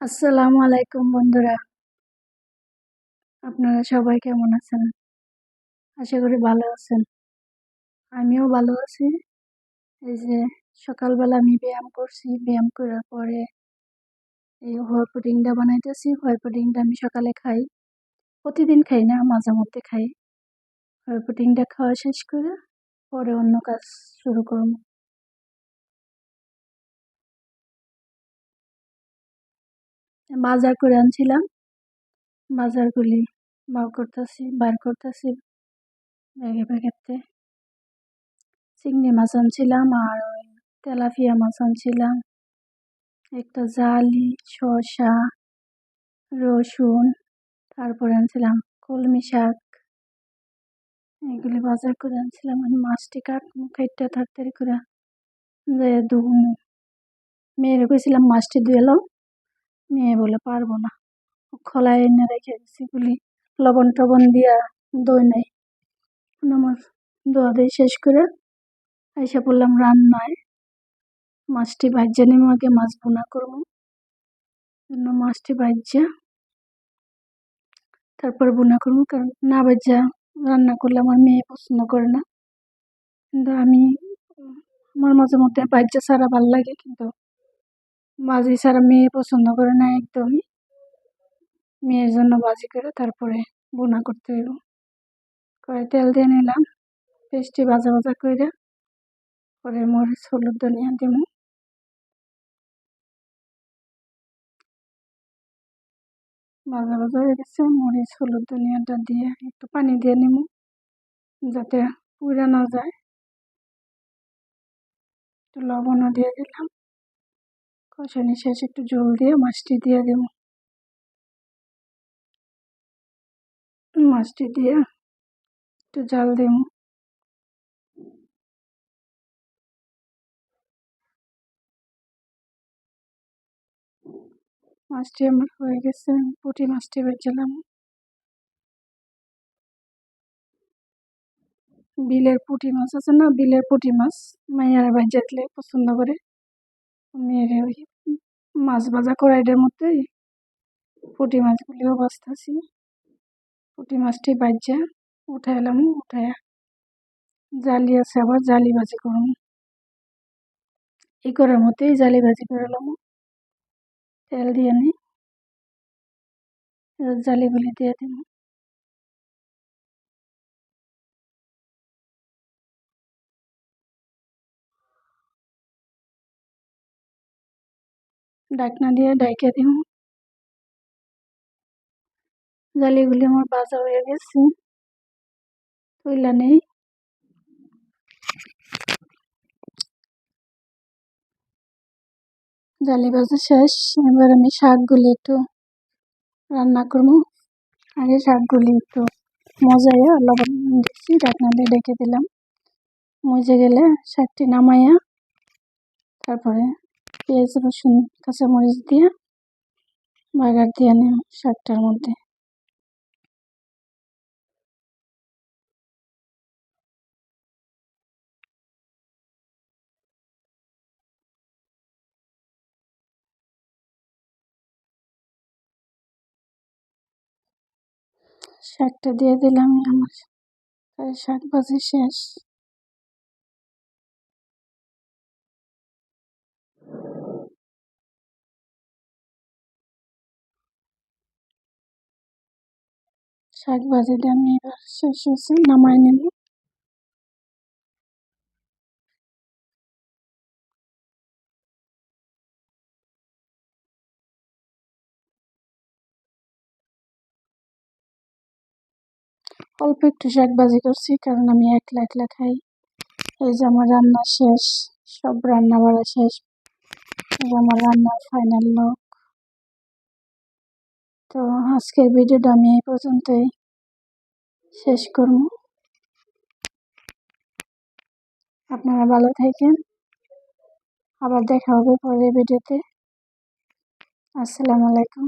আসসালামু আলাইকুম বন্ধুরা। আপনারা সবাই কেমন আছেন? আশা করি ভালো আছেন। আমিও ভালো আছি। এই যে সকালবেলা আমি ব্যায়াম করছি। ব্যায়াম করার পরে এই হোয়া পুডিংটা বানাইতেছি। হোয়া পুডিংটা আমি সকালে খাই। প্রতিদিন খাই না, মাঝে মধ্যে খাই। হোয়া পুডিংটা খাওয়া শেষ করে পরে অন্য কাজ শুরু করব। বাজার করে আনছিলাম। বাজারগুলি বার করতেছি বার করতেছি ব্যাগে প্যাকেটে। চিংড়ি মাছ আনছিলাম আর ওই তেলাপিয়া মাছ আনছিলাম। একটা জালি, শসা, রসুন, তারপরে আনছিলাম কলমি শাক। এগুলি বাজার করে আনছিলাম আমি মাছটি কাট মুখাইটা তাড়াতাড়ি করে ধুম। মেয়ের কইছিলাম মাছটি ধুয়ে এলাম মেয়ে বলে পারব না। খোলায় এনে রেখে দিছি গুলি লবণ টবণ দিয়া দই নাই। আমার দোয়া দিয়ে শেষ করে এসে পড়লাম রান্নায়। মাছটি ভাজ্যা নেমে, আগে মাছ বোনা করব। জন্য মাছটি ভাজ্যা তারপর বোনা করব কারণ না ভাজ্যা রান্না করলে আমার মেয়ে পছন্দ করে না। কিন্তু আমি, আমার মাঝে মধ্যে ভাজ্যা ছাড়া ভালো লাগে, কিন্তু বাজি ছাড়া মেয়ে পছন্দ করে না একদমই। মেয়ের জন্য বাজি করে তারপরে বোনা করতে হইব। করে তেল দিয়ে নিলাম পেস্টি ভাজা ভাজা করে পরে মরিচ, হলুদ, ধনিয়া দিব ভাজা ভাজা হয়ে গেছে, মরিচ, হলুদ, ধনিয়াটা দিয়ে একটু পানি দিয়ে নিব যাতে পুড়ে না যায়। একটু লবণও দিয়ে দিলাম। কষানি শেষ একটু জল দিয়ে মাছটি দিয়ে দেব। মাছটি দিয়ে একটু জাল দেব। মাছটি আমার হয়ে গেছে, পুঁটি মাছটি বেচলাম। বিলের পুঁটি মাছ আছে না, বিলের পুঁটি মাছ মাইয়ারা ভাজাতলে পছন্দ করে। মেয়ের ওই মাছ ভাজা কড়াইটার মধ্যে পুঁটি মাছগুলিও বাঁচতেছি পুঁটি মাছটি বাজ্যা উঠাইলাম উঠাইয়া জালি আছে, আবার জালি ভাজি করুন এই করার মধ্যেই জালি ভাজি করলাম তেল দিয়ে নিই জালিগুলি দিয়ে দিব ডাকনা দিয়ে ডাইকে দিব জালিগুলি আমার বাজা হয়ে গেছে। তুইলা নেই জালি ভাজা শেষ। এবার আমি শাকগুলি একটু রান্না করব। আগে শাকগুলি একটু মজাইয়া লবণ দিচ্ছি, ডাকনা দিয়ে ডেকে দিলাম। মজে গেলে শাকটি নামাইয়া তারপরে পেঁয়াজ রসুন, কাঁচামরিচ দিয়ে বাগার দিয়ে নিলাম শাকটার মধ্যে। শাকটা দিয়ে দিলাম, আমার শাক ভাজি শেষ। শাক ভাজিটা আমি এবার শেষ হয়েছে নামাই নেব। অল্প একটু শাক ভাজি করছি, কারণ আমি একলা একলা খাই। এই যে আমার রান্না শেষ, সব রান্না বাড়া শেষ। আমার রান্নার ফাইনাল লোক। তো আজকের ভিডিওটা আমি এই পর্যন্তই শেষ করব। আপনারা ভালো থাকেন। আবার দেখা হবে পরের ভিডিওতে। আসসালামু আলাইকুম।